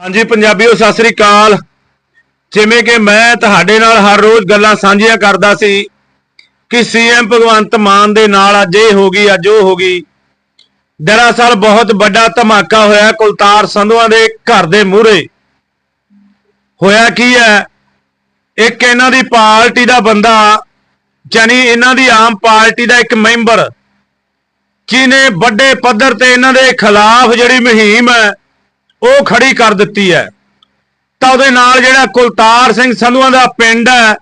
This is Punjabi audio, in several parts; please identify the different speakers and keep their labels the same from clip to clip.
Speaker 1: ਹਾਂਜੀ, ਪੰਜਾਬੀਓ, ਸਤਿ ਸ੍ਰੀ ਅਕਾਲ। ਜਿਵੇਂ ਕਿ ਮੈਂ ਤੁਹਾਡੇ ਨਾਲ ਹਰ ਰੋਜ਼ ਗੱਲਾਂ ਸਾਂਝੀਆਂ ਕਰਦਾ ਸੀ ਕਿ ਸੀਐਮ ਭਗਵੰਤ ਮਾਨ ਦੇ ਨਾਲ ਅੱਜ ਇਹ ਹੋ ਗਈ, ਅੱਜ ਉਹ ਹੋ ਗਈ। ਦਰਅਸਲ ਬਹੁਤ ਵੱਡਾ ਧਮਾਕਾ ਹੋਇਆ ਕੁਲਤਾਰ ਸੰਧੂਆਂ ਦੇ ਘਰ ਦੇ ਮੂਹਰੇ। ਹੋਇਆ ਕੀ ਹੈ? ਇੱਕ ਇਹਨਾਂ ਦੀ ਪਾਰਟੀ ਦਾ ਬੰਦਾ ਜਾਨੀ ਇਹਨਾਂ ਦੀ ਆਮ ਪਾਰਟੀ ਦਾ ਇੱਕ ਮੈਂਬਰ, ਜਿਹਨੇ ਵੱਡੇ ਪੱਧਰ ਤੇ ਇਹਨਾਂ ਦੇ ਖਿਲਾਫ ਜਿਹੜੀ ਮੁਹਿੰਮ ਹੈ ਉਹ ਖੜੀ ਕਰ ਦਿੱਤੀ ਹੈ। ਤਾਂ ਉਹਦੇ ਨਾਲ ਜਿਹੜਾ ਕੁਲਤਾਰ ਸਿੰਘ ਸੰਧੂਆਂ ਦਾ ਪਿੰਡ ਹੈ,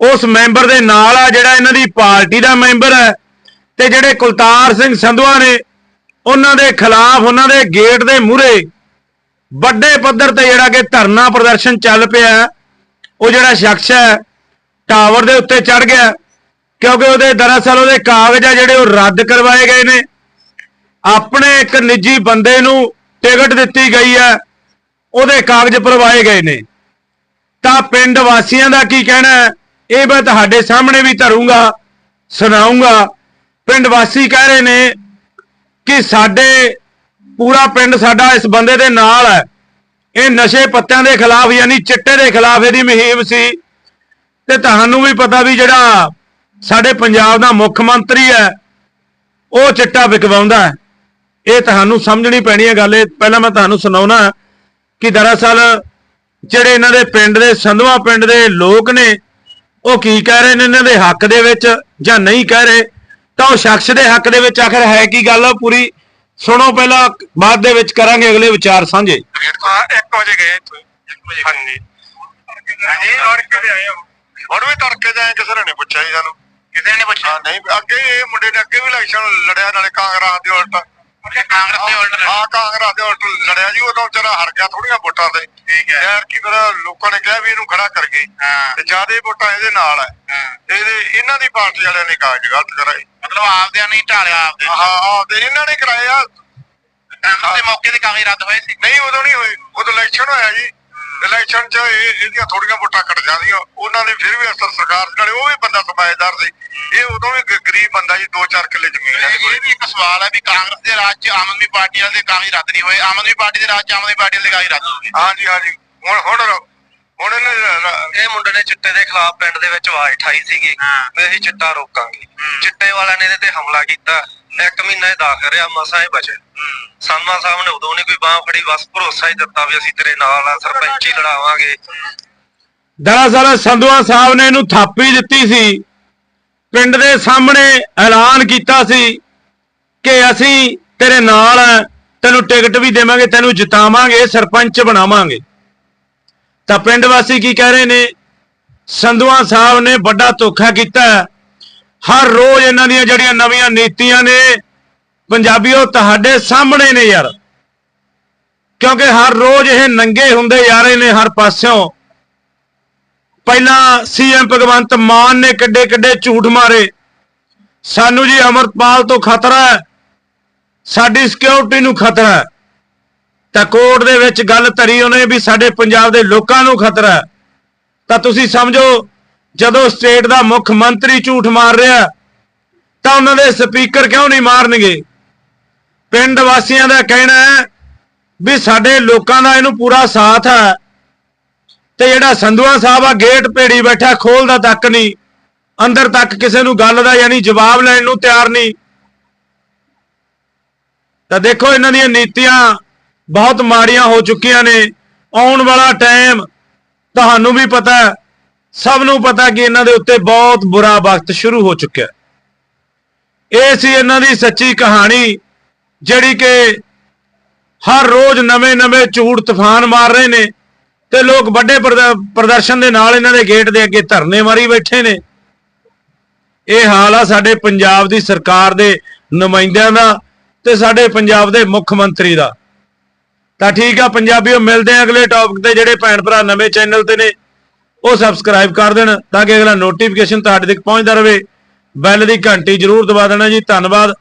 Speaker 1: ਉਸ ਮੈਂਬਰ ਦੇ ਨਾਲ ਆ ਜਿਹੜਾ ਇਹਨਾਂ ਦੀ ਪਾਰਟੀ ਦਾ ਮੈਂਬਰ ਹੈ ਤੇ ਜਿਹੜੇ ਕੁਲਤਾਰ ਸਿੰਘ ਸੰਧੂਆਂ ਨੇ, ਉਹਨਾਂ ਦੇ ਖਿਲਾਫ ਉਹਨਾਂ ਦੇ ਗੇਟ ਦੇ ਮੂਹਰੇ ਵੱਡੇ ਪੱਧਰ ਤੇ ਜਿਹੜਾ ਕਿ ਧਰਨਾ ਪ੍ਰਦਰਸ਼ਨ ਚੱਲ ਪਿਆ ਉਹ ਜਿਹੜਾ ਸ਼ਖਸ ਹੈ, ਟਾਵਰ ਦੇ ਉੱਤੇ ਚੜ ਗਿਆ ਕਿਉਂਕਿ ਉਹਦੇ ਦਰਅਸਲ ਉਹਦੇ ਕਾਗਜ਼ ਆ ਜਿਹੜੇ ਉਹ ਰੱਦ ਕਰਵਾਏ ਗਏ ਨੇ। ਆਪਣੇ ਇੱਕ ਨਿੱਜੀ ਬੰਦੇ ਨੂੰ ਟਿਕਟ ਦਿੱਤੀ ਗਈ ਹੈ, ਉਹਦੇ ਕਾਗਜ਼ ਪਰਵਾਏ ਗਏ ਨੇ। ਤਾਂ ਪਿੰਡ ਵਾਸੀਆਂ ਦਾ ਕੀ ਕਹਿਣਾ ਹੈ? ਇਹ ਮੈਂ ਤੁਹਾਡੇ ਸਾਹਮਣੇ ਵੀ ਧਰੂੰਗਾ, ਸੁਣਾਉਂਗਾ। ਪਿੰਡ ਵਾਸੀ ਕਹਿ ਰਹੇ ਨੇ ਕਿ ਸਾਡੇ, ਪੂਰਾ ਪਿੰਡ ਸਾਡਾ ਇਸ ਬੰਦੇ ਦੇ ਨਾਲ ਹੈ। ਇਹ ਨਸ਼ੇ ਪੱਤਿਆਂ ਦੇ ਖਿਲਾਫ ਯਾਨੀ ਚਿੱਟੇ ਦੇ ਖਿਲਾਫ ਇਹਦੀ ਮੁਹਿੰਮ ਸੀ। ਤੇ ਤੁਹਾਨੂੰ ਵੀ ਪਤਾ ਵੀ ਜਿਹੜਾ ਸਾਡੇ ਪੰਜਾਬ ਦਾ ਮੁੱਖ ਮੰਤਰੀ ਹੈ, ਉਹ ਚਿੱਟਾ ਵਿਕਵਾਉਂਦਾ ਹੈ। ਇਹ ਤੁਹਾਨੂੰ ਸਮਝਣੀ ਪੈਣੀ ਹੈ ਗੱਲ ਇਹ। ਪਹਿਲਾਂ ਮੈਂ ਤੁਹਾਨੂੰ ਸੁਣਾਉਣਾ ਕਿ ਦਰਅਸਲ ਜਿਹੜੇ ਇਹਨਾਂ ਦੇ ਪਿੰਡ ਦੇ ਸੰਧਵਾ ਪਿੰਡ ਦੇ ਲੋਕ ਨੇ ਉਹ ਕੀ ਕਹਿ ਰਹੇ ਨੇ ਇਹਨਾਂ ਦੇ ਹੱਕ ਦੇ ਵਿੱਚ ਜਾਂ ਨਹੀਂ ਕਹਿ ਰਹੇ? ਤਾਂ ਉਹ ਸ਼ਖਸ ਦੇ ਹੱਕ ਦੇ ਵਿੱਚ ਆਖਰ ਹੈ ਕੀ ਗੱਲ ਪੂਰੀ ਸੁਣੋ ਪਹਿਲਾਂ ਬਾਅਦ ਦੇ ਵਿੱਚ ਕਰਾਂਗੇ ਅਗਲੇ ਵਿਚਾਰ ਸਾਂਝੇ।
Speaker 2: ਹਾਂ 1 ਵਜੇ ਗਏ ਇੱਥੋਂ। 1 ਵਜੇ ਹਾਂਜੀ। ਹਾਂਜੀ ਤੜਕੇ ਦੇ ਆਏ ਹੋ? ਹੁਣ ਵੀ ਤੜਕੇ ਦੇ ਆਏ ਕਿਸੇ ਨੇ ਨਹੀਂ ਪੁੱਛਿਆ ਜੀ ਸਾਨੂੰ। ਕਿਸੇ ਨੇ ਪੁੱਛਿਆ? ਨਹੀਂ ਅੱਗੇ ਇਹ ਮੁੰਡੇ ਨੇ ਅੱਗੇ ਵੀ ਇਲੈਕਸ਼ਨ ਲੜਿਆ ਨਾਲੇ ਕਾਂਗਰਸ ਦੇ ਉਲਟ। ਕਾਂਗਰਸ ਦੇ ਉਲਟ ਹਾਂ ਕਾਂਗਰਸ ਦੇ ਉਲਟ ਲੜਿਆ ਜੀ ਉਦੋਂ ਵਿਚਾਰਾ ਹਾਰ ਗਿਆ ਥੋੜੀਆਂ ਵੋਟਾਂ ਤੇ। ਠੀਕ ਹੈ। ਯਾਰ ਕੀ ਪਤਾ ਲੋਕਾਂ ਨੇ ਕਿਹਾ ਵੀ ਇਹਨੂੰ ਖੜਾ ਕਰਕੇ ਤੇ ਜਿਆਦੇ ਵੋਟਾਂ ਇਹਦੇ ਨਾਲ ਹੈ। ਇਹਦੇ ਇਹਨਾਂ ਦੀ ਪਾਰਟੀ ਵਾਲਿਆਂ ਨੇ ਕਾਗਜ਼ ਗਲਤ ਕਰਾਏ।
Speaker 3: ਮਤਲਬ ਆਪਦਿਆਂ ਨਹੀਂ ਢਾਲਿਆ ਆਪਦੇ।
Speaker 2: ਹਾਂ ਹਾਂ ਤੇ ਇਹਨਾਂ ਨੇ ਕਰਾਇਆ
Speaker 3: ਦੇ ਮੌਕੇ ਤੇ ਕਾਗਜ਼ ਰੱਦ ਹੋਏ ਸੀ।
Speaker 2: ਨਹੀਂ ਉਦੋਂ ਨਹੀਂ ਹੋਏ। ਉਦੋਂ ਇਲੈਕਸ਼ਨ ਹੋਇਆ ਜੀ। ਇਲੈਕਸ਼ਨ 'ਚ ਇਹ ਇਹਦੀਆਂ ਥੋੜੀਆਂ ਵੋਟਾਂ ਕੱਟ ਜਾਂਦੀਆਂ। ਉਹਨਾਂ ਦੇ ਫਿਰ ਵੀ ਅਸਰ ਸਰਕਾਰ ਦੇ ਨਾਲੇ ਉਹ ਵੀ ਬੰਦਾ ਸਮਾਜਦਾਰ ਸੀ। ਇਹ ਉਦੋਂ ਵੀ ਗ- ਗਰੀਬ ਬੰਦਾ ਜੀ 2-4 ਕਿੱਲੇ ਜ਼ਮੀਨ ਹੈ
Speaker 3: ਇਹ ਇਹ ਵੀ ਇੱਕ ਸਵਾਲ ਹੈ ਵੀ ਕਾਂਗਰਸ ਦੇ ਰਾਜ 'ਚ ਆਮ ਆਦਮੀ ਪਾਰਟੀ ਵਾਲੇ ਦੇ ਕਾਗਜ਼ ਰੱਦ ਨਹੀਂ ਹੋਏ। ਆਮ ਆਦਮੀ ਪਾਰਟੀ ਦੇ ਰਾਜ 'ਚ ਆਮ ਆਦਮੀ ਪਾਰਟੀ ਵਾਲੇ ਦੇ ਕਾਗਜ਼ ਰੱਦ ਹੋ ਗਏ।
Speaker 2: ਹਾਂਜੀ ਹਾਂਜੀ। ਹੁਣ ਹੁਣ ਹੁਣ ਇਹਨੇ ਰ- ਰ-
Speaker 4: ਇਹ ਮੁੰਡੇ ਨੇ ਚਿੱਟੇ ਦੇ ਖਿਲਾਫ ਪਿੰਡ ਦੇ ਵਿੱਚ ਆਵਾਜ਼ ਉਠਾਈ ਸੀਗੀ।
Speaker 3: ਹਾਂ।
Speaker 4: ਵੀ ਅਸੀਂ ਚਿੱਟਾ ਰੋਕਾਂਗੇ। ਚਿੱਟੇ ਵਾਲਿਆਂ ਨੇ ਇਹਦੇ ਤੇ ਹਮਲਾ ਕੀਤਾ। ਇੱਕ ਮਹੀਨਾ ਇਹ ਦਾਖਲ ਰਿਹਾ ਮਸਾਂ ਇਹ ਬਚੇ। ਸਾਮਾ ਸਾਹਿਬ ਨੇ ਉਦੋਂ ਨਹੀਂ ਕੋਈ ਬਾਹ ਫੜੀ ਬਸ ਭਰੋਸਾ ਹੀ ਦਿੱਤਾ ਵੀ ਅਸੀਂ ਤੇਰੇ ਨਾਲ ਆ ਸਰਪੰਚੀ ਲੜਾਵਾਂਗੇ।
Speaker 1: ਦਰਅਸਲ ਸੰਧਵਾ ਸਾਹਿਬ ਨੇ ਇਹਨੂੰ ਥਾਪੀ ਦਿੱਤੀ ਸੀ। ਪਿੰਡ ਦੇ ਸਾਹਮਣੇ ਐਲਾਨ ਕੀਤਾ ਸੀ ਕਿ ਅਸੀਂ ਤੇਰੇ ਨਾਲ ਆ ਤੈਨੂੰ ਟਿਕਟ ਵੀ ਦੇਵਾਂਗੇ ਤੈਨੂੰ ਜਿਤਾਵਾਂਗੇ ਸਰਪੰਚ ਬਣਾਵਾਂਗੇ। ਤਾਂ ਪਿੰਡ ਵਾਸੀ ਕੀ ਕਹਿ ਰਹੇ ਨੇ? ਸੰਧਵਾ ਸਾਹਿਬ ਨੇ ਵੱਡਾ ਧੋਖਾ ਕੀਤਾ। ਹਰ ਰੋਜ਼ ਇਹਨਾਂ ਦੀਆਂ ਜਿਹੜੀਆਂ ਨਵੀਆਂ ਨੀਤੀਆਂ ਨੇ ਪੰਜਾਬੀਓ, ਤੁਹਾਡੇ ਸਾਹਮਣੇ ਨੇ ਯਾਰ। ਕਿਉਂਕਿ ਹਰ ਰੋਜ਼ ਇਹ ਨੰਗੇ ਹੁੰਦੇ ਜਾ ਰਹੇ ਨੇ ਹਰ ਪਾਸਿਓਂ। ਪਹਿਲਾਂ ਸੀਐਮ ਭਗਵੰਤ ਮਾਨ ਨੇ ਕਿੱਡੇ ਕਿੱਡੇ ਝੂਠ ਮਾਰੇ। ਸਾਨੂੰ ਜੀ ਅਮਰਪਾਲ ਤੋਂ ਖਤਰਾ ਹੈ। ਸਾਡੀ ਸਿਕਿਉਰਿਟੀ ਨੂੰ ਖਤਰਾ ਹੈ। ਤਾਂ ਕੋਰਟ ਦੇ ਵਿੱਚ ਗੱਲ ਧਰੀ ਉਹਨੇ ਵੀ ਸਾਡੇ ਪੰਜਾਬ ਦੇ ਲੋਕਾਂ ਨੂੰ ਖਤਰਾ ਹੈ। ਤਾਂ ਤੁਸੀਂ ਸਮਝੋ, ਜਦੋਂ ਸਟੇਟ ਦਾ ਮੁੱਖ ਮੰਤਰੀ ਝੂਠ ਮਾਰ ਰਿਹਾ, ਤਾਂ ਉਹਨਾਂ ਦੇ ਸਪੀਕਰ ਕਿਉਂ ਨਹੀਂ ਮਾਰਨਗੇ? ਪਿੰਡ ਵਾਸੀਆਂ ਦਾ ਕਹਿਣਾ ਹੈ ਵੀ ਸਾਡੇ ਲੋਕਾਂ ਦਾ ਇਹਨੂੰ ਪੂਰਾ ਸਾਥ ਹੈ। ਤੇ ਜਿਹੜਾ ਸੰਧੂਆ ਸਾਹਿਬ ਆ, ਗੇਟ ਭੇੜੀ ਬੈਠਾ, ਖੋਲਦਾ ਤੱਕ ਨਹੀਂ। ਅੰਦਰ ਤੱਕ ਕਿਸੇ ਨੂੰ ਗੱਲ ਦਾ ਯਾਨੀ ਜਵਾਬ ਲੈਣ ਨੂੰ ਤਿਆਰ ਨਹੀਂ। ਤਾਂ ਦੇਖੋ ਇਹਨਾਂ ਦੀਆਂ ਨੀਤੀਆਂ ਬਹੁਤ ਮਾੜੀਆਂ ਹੋ ਚੁੱਕੀਆਂ ਨੇ। ਆਉਣ ਵਾਲਾ ਟਾਈਮ ਤੁਹਾਨੂੰ ਵੀ ਪਤਾ ਸਭ ਨੂੰ ਪਤਾ ਕਿ ਇਹਨਾਂ ਦੇ ਉੱਤੇ ਬਹੁਤ ਬੁਰਾ ਵਕਤ ਸ਼ੁਰੂ ਹੋ ਚੁੱਕਿਆ। ਇਹ ਸੀ ਇਹਨਾਂ ਦੀ ਸੱਚੀ ਕਹਾਣੀ। ਜਿਹੜੀ ਕਿ ਹਰ ਰੋਜ਼ ਨਵੇਂ-ਨਵੇਂ ਝੂਠ ਤੂਫਾਨ ਮਾਰ ਰਹੇ ਨੇ ਤੇ ਲੋਕ ਵੱਡੇ ਪ੍ਰਦ- ਪ੍ਰਦਰਸ਼ਨ ਦੇ ਨਾਲ ਇਹਨਾਂ ਦੇ ਗੇਟ ਦੇ ਅੱਗੇ ਧਰਨੇ ਮਾਰੀ ਬੈਠੇ ਨੇ। ਇਹ ਹਾਲ ਆ ਸਾਡੇ ਪੰਜਾਬ ਦੀ ਸਰਕਾਰ ਦੇ ਨੁਮਾਇੰਦਿਆਂ ਦਾ ਤੇ ਸਾਡੇ ਪੰਜਾਬ ਦੇ ਮੁੱਖ ਮੰਤਰੀ ਦਾ। ਤਾਂ ਠੀਕ ਆ ਪੰਜਾਬੀਓ, ਮਿਲਦੇ ਆ ਅਗਲੇ ਟੌਪਿਕ ਤੇ ਜਿਹੜੇ ਭੈਣ ਭਰਾ ਨਵੇਂ ਚੈਨਲ ਤੇ ਨੇ, ਉਹ ਸਬਸਕ੍ਰਾਈਬ ਕਰ ਦੇਣ ਤਾਂ ਕਿ ਅਗਲਾ ਨੋਟੀਫਿਕੇਸ਼ਨ ਤੁਹਾਡੇ ਤੱਕ ਪਹੁੰਚਦਾ ਰਹੇ। ਬੈਲ ਦੀ ਘੰਟੀ ਜ਼ਰੂਰ ਦਬਾ ਦੇਣਾ ਜੀ, ਧੰਨਵਾਦ।